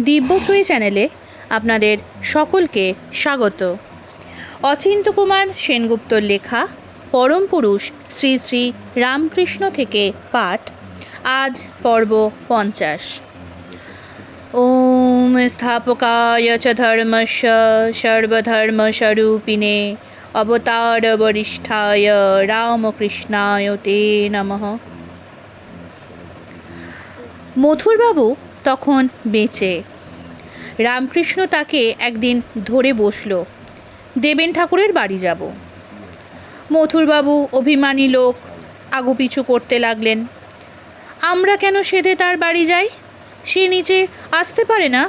দিব্যত্রয়ী চ্যানেলে আপনাদের সকলকে স্বাগত। অচিন্ত কুমার সেনগুপ্তর লেখা পরম পুরুষ শ্রী শ্রী রামকৃষ্ণ থেকে পাঠ, আজ পর্ব পঞ্চাশ। ওম স্থাপকায় চ ধর্মস্য সর্বধর্মস্বরূপিণে অবতার বরিষ্ঠায় রামকৃষ্ণায় তে নমঃ। মথুরবাবু তখন বেঁচে। রামকৃষ্ণ তাকে একদিন ধরে বসল, দেবেন ঠাকুরের বাড়ি যাব। মথুরবাবু অভিমানী লোক আগুপিছু করতে লাগলেন, আমরা কেন সেধে তার বাড়ি যাই? সে নিচে আসতে পারে না?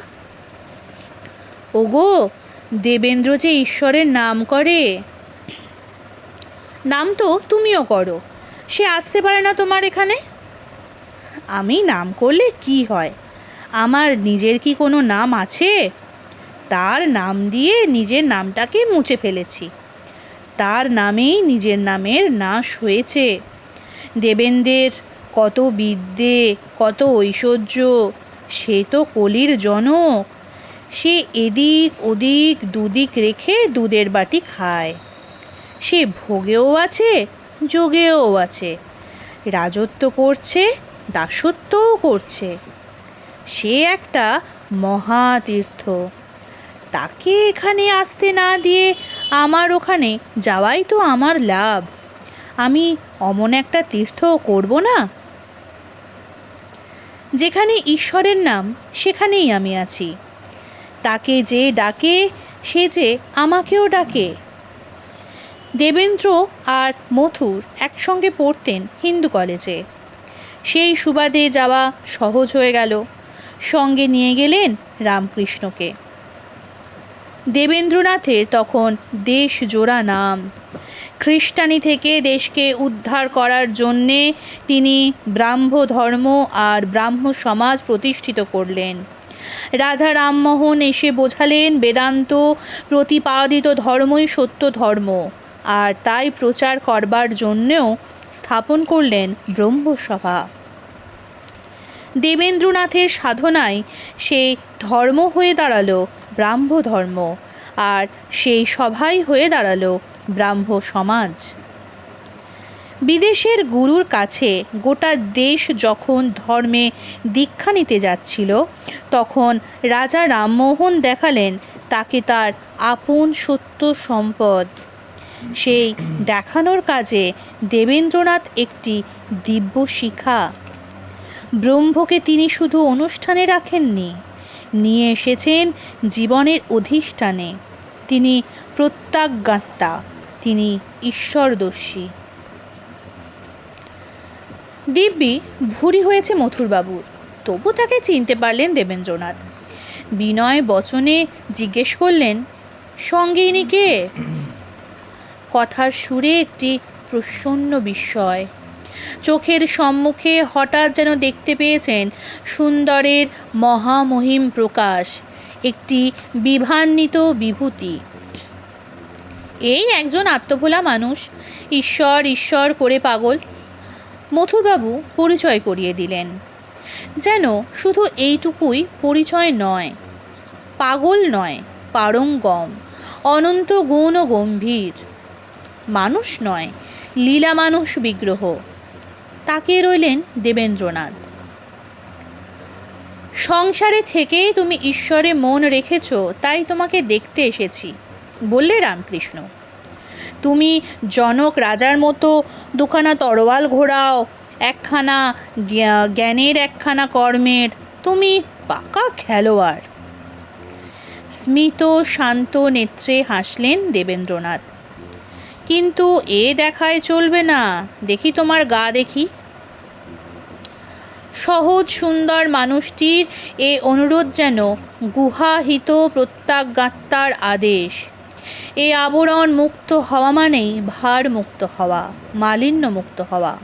ওগো, দেবেন্দ্র যে ঈশ্বরের নাম করে। নাম তো তুমিও করো, সে আসতে পারে না তোমার এখানে? আমি নাম করলে কি হয়? আমার নিজের কি কোনো নাম আছে? তার নাম দিয়ে নিজের নামটাকে মুছে ফেলেছি। তার নামেই নিজের নামের নাশ হয়েছে। দেবেন্দ্রের কত বিদ্যে, কত ঐশ্বর্য, সে তো কলির জনক। সে এদিক ওদিক দুদিক রেখে দুধের বাটি খায়। সে ভোগেও আছে, যোগেও আছে। রাজত্ব করছে, দাসত্বও করছে। সে একটা মহাতীর্থ। তাকে এখানে আসতে না দিয়ে আমার ওখানে যাওয়াই তো আমার লাভ। আমি অমন একটা তীর্থ করব না? যেখানে ঈশ্বরের নাম, সেখানেই আমি আছি। তাকে যে ডাকে, সে যে আমাকেও ডাকে। দেবেন্দ্র আর মথুর একসঙ্গে পড়তেন হিন্দু কলেজে। সেই সুবাদে যাওয়া সহজ হয়ে গেল। সঙ্গে নিয়ে গেলেন রামকৃষ্ণকে। দেবেন্দ্রনাথের তখন দেশ জোড়া নাম। খ্রিস্টানি থেকে দেশকে উদ্ধার করার জন্যে তিনি ব্রাহ্ম ধর্ম আর ব্রাহ্ম সমাজ প্রতিষ্ঠিত করলেন। রাজা রামমোহন এসে বোঝালেন, বেদান্ত প্রতিপাদিত ধর্মই সত্য ধর্ম, আর তাই প্রচার করবার জন্যেও স্থাপন করলেন ব্রহ্মসভা। দেবেন্দ্রনাথের সাধনায় সেই ধর্ম হয়ে দাঁড়াল, ব্রাহ্ম ধর্ম। আর সেই সভাই হয়ে দাঁড়াল ব্রাহ্ম সমাজ। বিদেশের গুরুর কাছে গোটা দেশ যখন ধর্মে দীক্ষা নিতে যাচ্ছিল, তখন রাজা রামমোহন দেখালেন তাকে তার আপন সত্য সম্পদ। সেই দেখানোর কাজে দেবেন্দ্রনাথ একটি দিব্য শিখা ব্রহ্মকে তিনি শুধু অনুষ্ঠানে রাখেননি, নিয়ে এসেছেন জীবনের অধিষ্ঠানে। তিনি প্রত্যাজ্ঞাত্মা তিনি ঈশ্বরদর্শী। দিব্যি ভুরি হয়েছে মথুরবাবুর। তবু তাকে চিনতে পারলেন দেবেন্দ্রনাথ। বিনয় বচনে জিজ্ঞেস করলেন সঙ্গে ইনি কে? কথার সুরে একটি প্রসন্ন বিস্ময়। চোখের সম্মুখে হঠাৎ যেন দেখতে পেয়েছেন সুন্দরের মহামহিম প্রকাশ, একটি বিভান্বিত বিভূতি। এই একজন আত্মভোলা মানুষ, ঈশ্বর ঈশ্বর করে পাগল, মথুরবাবু পরিচয় করিয়ে দিলেন। যেন শুধু এইটুকুই পরিচয় নয়, পাগল নয়, পারঙ্গম, অনন্ত গুণ ও গম্ভীর। মানুষ নয়, লীলা মানুষ বিগ্রহ। তাকিয়ে রইলেন দেবেন্দ্রনাথ। সংসারে থেকেই তুমি ঈশ্বরে মন রেখেছ, তাই তোমাকে দেখতে এসেছি, বললে রামকৃষ্ণ। তুমি জনক রাজার মতো দুখানা তরোয়াল ঘোরাও, একখানা জ্ঞানের একখানা কর্মের, তুমি পাকা খেলোয়াড়। স্মিত শান্ত নেত্রে হাসলেন দেবেন্দ্রনাথ। কিন্তু এ দেখায় চলবে না। দেখি তোমার গা দেখি। সহজ সুন্দর মানুষটির এ অনুরোধ যেন গুহাহিত প্রত্যাজ্ঞাত্মার আদেশ। এ আবরণ মুক্ত হওয়া মানেই ভার মুক্ত হওয়া, মালিন্য মুক্ত হওয়া।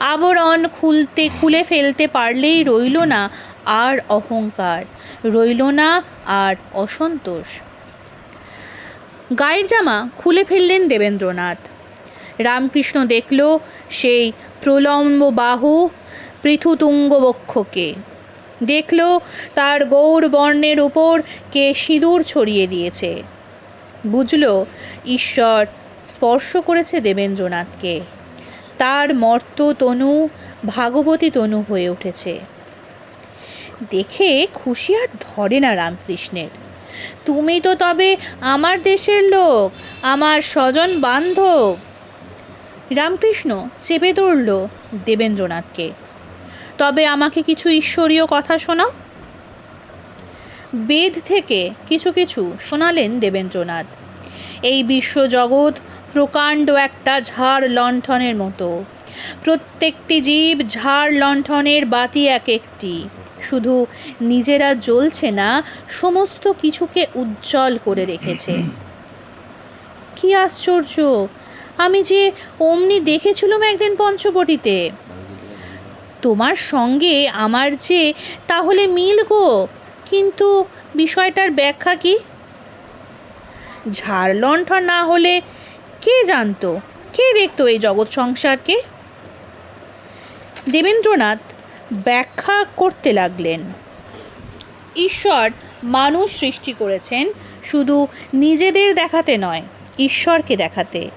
আবরণ খুলতে, খুলে ফেলতে পারলেই রইল না আর অহংকার, রইল না আর অসন্তোষ। গায়ের জামা খুলে ফেললেন দেবেন্দ্রনাথ। রামকৃষ্ণ দেখল সেই প্রলম্ব বাহু পৃথুতুঙ্গ বক্ষকে দেখল তার গৌর বর্ণের উপর কে সিঁদুর ছড়িয়ে দিয়েছে। বুঝল, ঈশ্বর স্পর্শ করেছে দেবেন্দ্রনাথকে। তার মর্ত তনু, ভাগবতী তনু হয়ে উঠেছে। দেখে খুশি আর ধরে না রামকৃষ্ণের। তুমি তো তবে আমার দেশের লোক, আমার স্বজন বান্ধব। রামকৃষ্ণ চেপে ধরল দেবেন্দ্রনাথকে। তবে আমাকে কিছু ঈশ্বরীয় কথা শোনাও। বেদ থেকে কিছু কিছু শোনালেন দেবেন্দ্রনাথ। এই বিশ্বজগৎ প্রকাণ্ড একটা ঝাড় লণ্ঠনের মতো। প্রত্যেকটি জীব ঝাড় লণ্ঠনের বাতি এক একটি। শুধু নিজেরা জ্বলছে না, সমস্ত কিছুকে উজ্জ্বল করে রেখেছে। কি আশ্চর্য! আমি যে অমনি দেখেছিলাম একদিন পঞ্চবটিতে। তোমার সঙ্গে আমার যে তাহলে মিল গো, কিন্তু বিষয়টার ব্যাখ্যা কি? ঝাড় লণ্ঠন না হলে কে জানতো? কে দেখতো এই জগৎ সংসারকে? দেবেন্দ্রনাথ ব্যাখ্যা করতে লাগলেন। ঈশ্বর মানুষ সৃষ্টি করেছেন শুধু নিজেদের দেখাতে নয়, ঈশ্বরকে দেখাতে।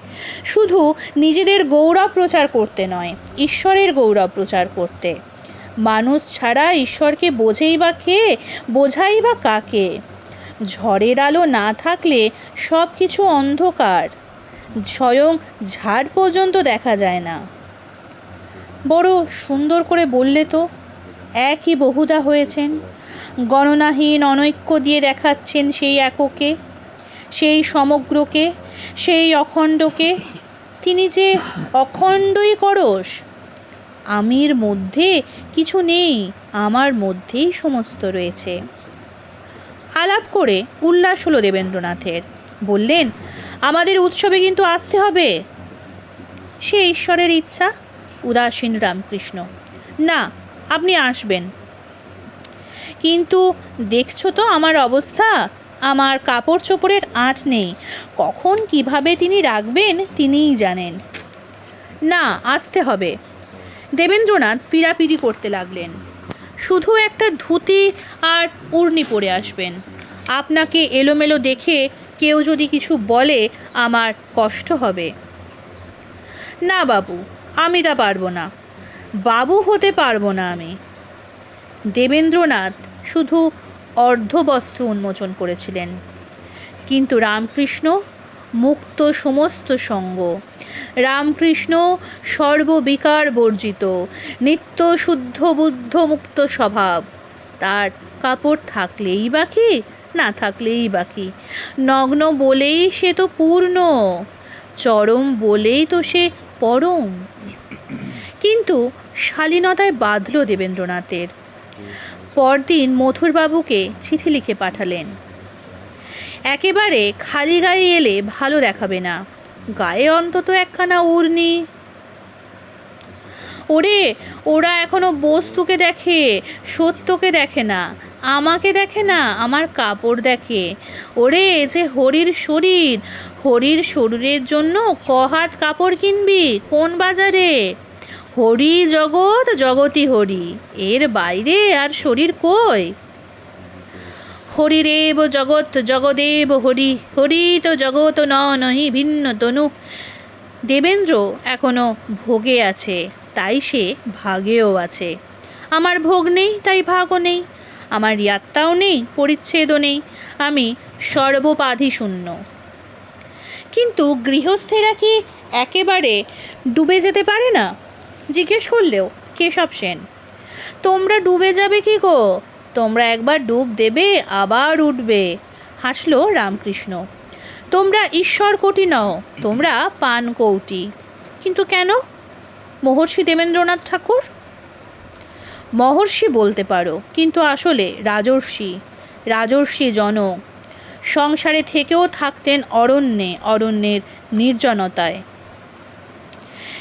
শুধু নিজেদের গৌরব প্রচার করতে নয়, ঈশ্বরের গৌরব প্রচার করতে। মানুষ ছাড়া ঈশ্বরকে বোঝেই বা কে, বোঝাই বা কাকে? ঝড়ের আলো না থাকলে সব কিছু অন্ধকার। স্বয়ং ঝাড় পর্যন্ত দেখা যায় না। বড় সুন্দর করে বললে তো, একই বহুদা হয়েছেন। গণনাহীন অনৈক্য দিয়ে দেখাচ্ছেন সেই এককে, সেই সমগ্রকে, সেই অখণ্ডকে। তিনি যে অখণ্ডই করস, আমির মধ্যে কিছু নেই, আমার মধ্যেই সমস্ত রয়েছে। আলাপ করে উল্লাস হলো দেবেন্দ্রনাথের। বললেন, আমাদের উৎসবে কিন্তু আসতে হবে। সে ঈশ্বরের ইচ্ছা উদাসীন রামকৃষ্ণ। না, আপনি আসবেন। কিন্তু দেখছ তো আমার অবস্থা? আমার কাপড় চোপড়ের আঁট নেই। কখন কীভাবে তিনি রাখবেন তিনিই জানেন। না, আসতে হবে। দেবেন্দ্রনাথ পিড়াপিড়ি করতে লাগলেন। শুধু একটা ধুতি আর উড়নি পরে আসবেন। আপনাকে এলোমেলো দেখে কেউ যদি কিছু বলে, আমার কষ্ট হবে। না, বাবু। আমি তা পারব না। বাবু হতে পারব না আমি। দেবেন্দ্রনাথ শুধু অর্ধবস্ত্র উন্মোচন করেছিলেন। কিন্তু রামকৃষ্ণ মুক্ত সমস্ত সঙ্গ। রামকৃষ্ণ সর্ববিকার বর্জিত, নিত্য শুদ্ধ বুদ্ধ মুক্ত স্বভাব। তার কাপড় থাকলেই বাকি না থাকলেই বাকি নগ্ন বলেই সে তো পূর্ণ, চরম বলেই তো সে পরম। কিন্তু শালীনতায় বাঁধল দেবেন্দ্রনাথের। পরদিন মথুরবাবুকে চিঠি লিখে পাঠালেন। একেবারে খালি গায়ে এলে ভালো দেখাবে না। গায়ে অন্তত একখানা উড়নি ওরে, ওরা এখনও বস্তুকে দেখে, সত্যকে দেখে না। আমাকে দেখে না, আমার কাপড় দেখে। ওরে, যে হরির শরীর। হরির শরীরের জন্য কহাত কাপড় কিনবি? কোন বাজারে? হরি জগৎ জগতই হরি। এর বাইরে আর শরীর কই? হরিরেব জগৎ, জগদেব হরি। হরি তো জগৎ ন নহি ভিন্ন তনু। দেবেন্দ্র এখনও ভোগে আছে, তাই সে ভাগেও আছে। আমার ভোগ নেই, তাই ভাগও নেই। আমার ইয়াত্তাও নেই, পরিচ্ছেদও নেই, আমি সর্বপাধি শূন্য কিন্তু গৃহস্থেরা কি একেবারে ডুবে যেতে পারে না? জিজ্ঞেস করলেও কেশব সেন, তোমরা ডুবে যাবে কি গো? তোমরা একবার ডুব দেবে, আবার উঠবে, হাসলো রামকৃষ্ণ। তোমরা ঈশ্বর কোটি নও, তোমরা পান কৌটি কিন্তু কেন? মহর্ষি দেবেন্দ্রনাথ ঠাকুর? মহর্ষি বলতে পারো, কিন্তু আসলে রাজর্ষি রাজর্ষি জনক। সংসারে থেকেও থাকতেন অরণ্যে, অরণ্যের নির্জনতায়।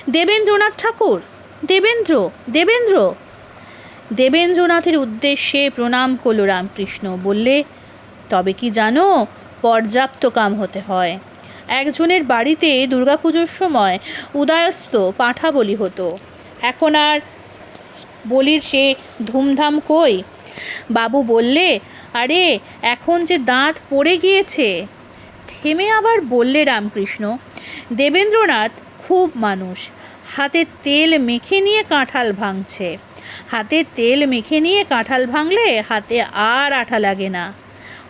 দেবেন্দ্রনাথ ঠাকুর, দেবেন্দ্র দেবেন্দ্র! দেবেন্দ্রনাথের উদ্দেশ্যে প্রণাম করল রামকৃষ্ণ, বললে, তবে কি জানো, পর্যাপ্ত কাম হতে হয়। একজনের বাড়িতে দুর্গাপুজোর সময় উদয়স্ত পাঁঠা বলি হতো। এখন আর বলির সে ধুমধাম কই? বাবু বললে, আরে, এখন যে দাঁত পড়ে গিয়েছে। থেমে আবার বললে রামকৃষ্ণ, দেবেন্দ্রনাথ খুব মানুষ, হাতে তেল মেখে নিয়ে কাঁঠাল ভাঙছে। হাতে তেল মেখে নিয়ে কাঁঠাল ভাঙলে হাতে আর আঠা লাগে না।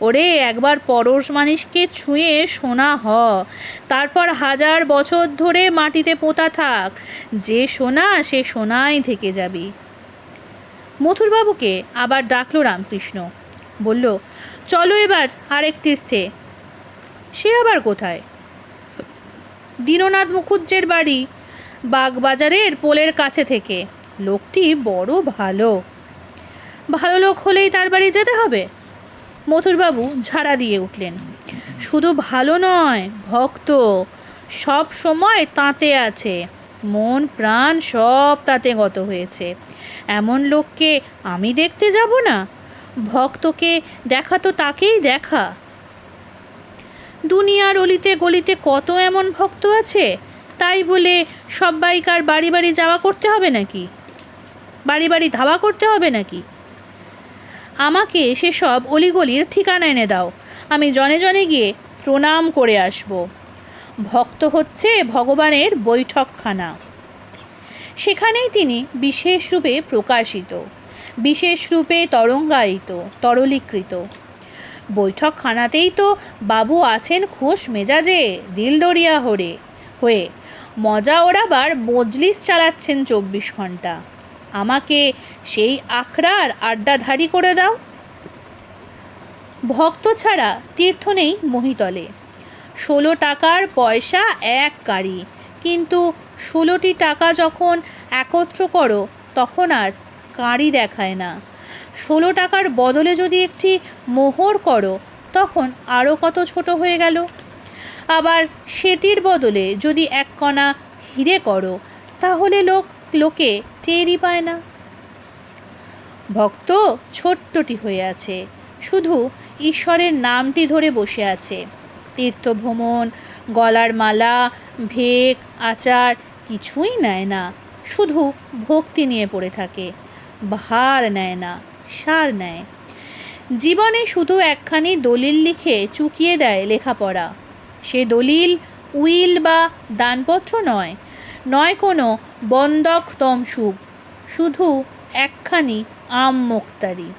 ওরে, একবার পরশ মানুষকে ছুঁয়ে সোনা হ। তারপর হাজার বছর ধরে মাটিতে পোতা থাক। যে সোনা, সে সোনাই থেকে যাবি। মথুরবাবুকে আবার ডাকল রামকৃষ্ণ। বলল, চলো এবার আরেক তীর্থে। সে আবার কোথায়? দীননাথ মুখুজ্জের বাড়ি বাগবাজারের পোলের কাছে থেকে। লোকটি বড় ভালো। ভালো লোক হলেই তার বাড়ি যেতে হবে? মথুরবাবু ঝাড়া দিয়ে উঠলেন। শুধু ভালো নয়, ভক্ত। সব সময় তাঁতে আছে। মন, প্রাণ সব তাতে গত হয়েছে। এমন লোককে আমি দেখতে যাব না? ভক্তকে দেখা তো তাকেই দেখা। দুনিয়ার অলিতে গলিতে কত এমন ভক্ত আছে? তাই বলে সব্বাইকার বাড়ি বাড়ি যাওয়া করতে হবে নাকি? বাড়ি বাড়ি ধাওয়া করতে হবে নাকি? আমাকে সেসব অলিগলির ঠিকানা এনে দাও। আমি জনে জনে গিয়ে প্রণাম করে আসব। ভক্ত হচ্ছে ভগবানের বৈঠকখানা। সেখানেই তিনি বিশেষ রূপে প্রকাশিত, বিশেষ রূপে তরঙ্গায়িত, তরলীকৃত। বৈঠকখানাতেই তো বাবু আছেন খোশ মেজাজে দিলদরিয়া হরে, হয়ে মজা ওড়াবার মজলিস চালাচ্ছেন চব্বিশ ঘণ্টা আমাকে সেই আখড়ার আড্ডাধারী করে দাও। ভক্ত ছাড়া তীর্থ নেই মহিতলে। ষোলো টাকার পয়সা এক কারি। কিন্তু ষোলোটি টাকা যখন একত্র করো, তখন আর কারি দেখায় না। ষোলো টাকার বদলে যদি একটি মোহর করো, তখন আরও কত ছোট হয়ে গেল। আবার সেটির বদলে যদি এক কণা হিরে করো, তাহলে লোক, লোকে টেরই পায় না। ভক্ত ছোট্টটি হয়ে আছে, শুধু ঈশ্বরের নামটি ধরে বসে আছে। তীর্থভ্রমণ, গলার মালা, ভেক, আচার কিছুই নেয় না। শুধু ভক্তি নিয়ে পড়ে থাকে। ভার নেয় না, সার নেয়। জীবনে শুধু একখানি দলিল লিখে চুকিয়ে দেয় লেখাপড়া। সে দলিল উইল বা দানপত্র নয় নয় কোনো বন্দক তমসুক শুধু একখানি আম মোক্তারি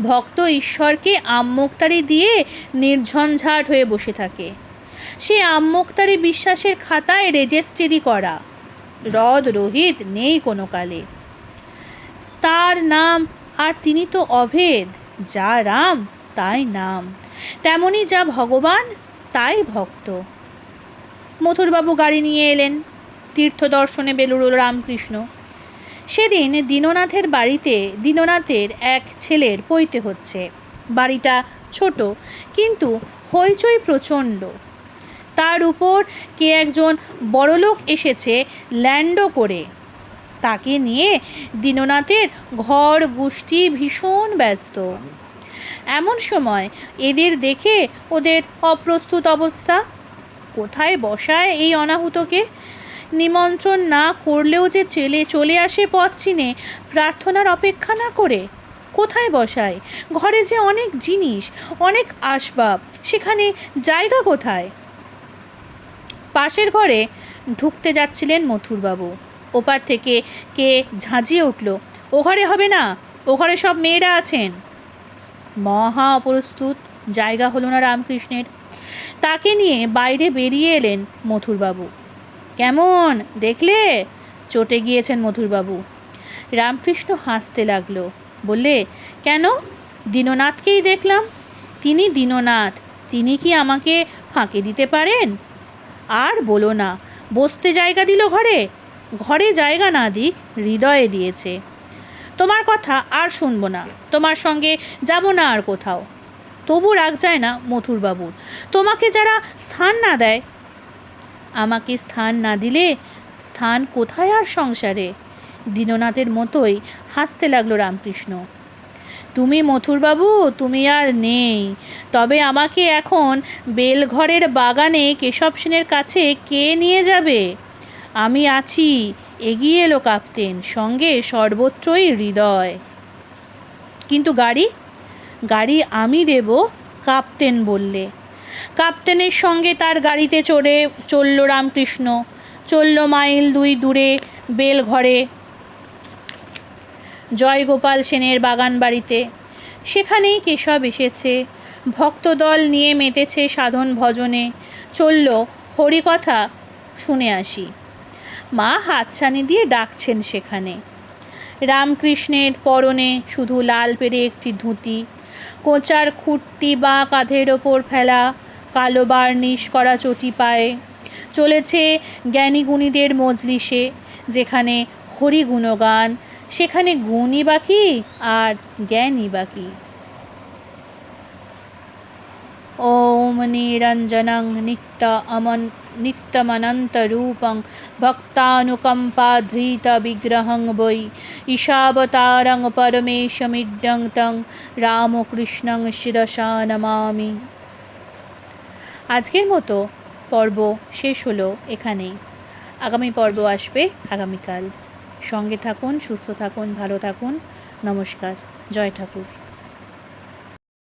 ভক্ত ঈশ্বরকে আম্মোক্তারি দিয়ে নির্ঝঞ্ঝাট হয়ে বসে থাকে। সে আম্মোক্তারি বিশ্বাসের খাতায় রেজিস্ট্রি করা। হ্রদ রোহিত নেই কোনো কালে। তার নাম আর তিনি তো অভেদ। যা রাম, তাই নাম। তেমনি যা ভগবান, তাই ভক্ত। মথুরবাবু গাড়ি নিয়ে এলেন। তীর্থ দর্শনে বেলুড় রামকৃষ্ণ। সেদিন দীননাথের বাড়িতে দীননাথের এক ছেলের পৈতে হচ্ছে। বাড়িটা ছোট, কিন্তু হইচই প্রচণ্ড। তার উপর কে একজন বড়লোক এসেছে ল্যান্ডও করে। তাকে নিয়ে দীননাথের ঘর গোষ্ঠী ভীষণ ব্যস্ত। এমন সময় এদের দেখে ওদের অপ্রস্তুত অবস্থা। কোথায় বসায় এই অনাহুতকে? নিমন্ত্রণ না করলেও যে চেলে চলে আসে পথ চিনে, প্রার্থনার অপেক্ষা না করে? কোথায় বসায়? ঘরে যে অনেক জিনিস, অনেক আসবাব, সেখানে জায়গা কোথায়? পাশের ঘরে ঢুকতে যাচ্ছিলেন মথুরবাবু। ওপার থেকে কে ঝাঁঝিয়ে উঠল, ও ঘরে হবে না? ও ঘরে সব মেয়েরা আছেন? মহা অপ্রস্তুত, জায়গা হলো না রামকৃষ্ণের। তাকে নিয়ে বাইরে বেরিয়ে এলেন মথুরবাবু। কেমন? দেখলে? চটে গিয়েছেন মধুরবাবু। রামকৃষ্ণ হাসতে লাগল। বললে, কেন? দীননাথকেই দেখলাম। তিনি দীননাথ। তিনি কি আমাকে ফাঁকে দিতে পারেন? আর বলো না, বসতে জায়গা দিল ঘরে? ঘরে জায়গা না দিক, হৃদয়ে দিয়েছে। তোমার কথা আর শুনব না। তোমার সঙ্গে যাব না আর কোথাও। তবু রাগ যায় না মথুরবাবুর তোমাকে যারা স্থান না দেয় আমাকে স্থান না দিলে স্থান কোথায় আর সংসারে? দীননাথের মতোই হাসতে লাগল রামকৃষ্ণ। তুমি মথুরবাবু, তুমি আর নেই। তবে আমাকে এখন বেলঘরের বাগানে কেশব সেনের কাছে কে নিয়ে যাবে? আমি আছি। এগিয়ে এলো কাপ্তেন, সঙ্গে সর্বত্রই হৃদয়। কিন্তু গাড়ি? গাড়ি আমি দেব, কাপ্তেন বললে। কাপ্তেনের সঙ্গে তার গাড়িতে চড়ে চলল রামকৃষ্ণ। চলল মাইল দুই দূরে বেলঘরে। জয়গোপাল সেনের বাগান বাড়িতে। সেখানেই কেশব এসেছে। ভক্তদল নিয়ে মেতেছে সাধন ভজনে। চলল, হরিকথা শুনে আসি। মা হাতছানি দিয়ে ডাকছেন সেখানে। রামকৃষ্ণের পরনে শুধু লাল পেরে একটি ধুতি। কোঁচার খুঁটটি বা কাঁধের ওপর ফেলা কালো বার্নিশ করা চটি পায়ে। চলেছে জ্ঞানীগুণীদের মজলিসে, যেখানে হরি গুণগান, সেখানে গুণই বাকি আর জ্ঞানই বাকি ওম নিরঞ্জনং নিত্য অমন নিত্যমানন্ত রূপং ভক্তানুকম্পা ধৃত বিগ্রহং বৈ ঈশাবতারং পরমেশমিডং তং রামকৃষ্ণং শিরসা নমামি। আজকের মতো পর্ব শেষ হলো এখানেই। আগামী পর্ব আসবে আগামীকাল। সঙ্গে থাকুন, সুস্থ থাকুন, ভালো থাকুন। নমস্কার। জয় ঠাকুর।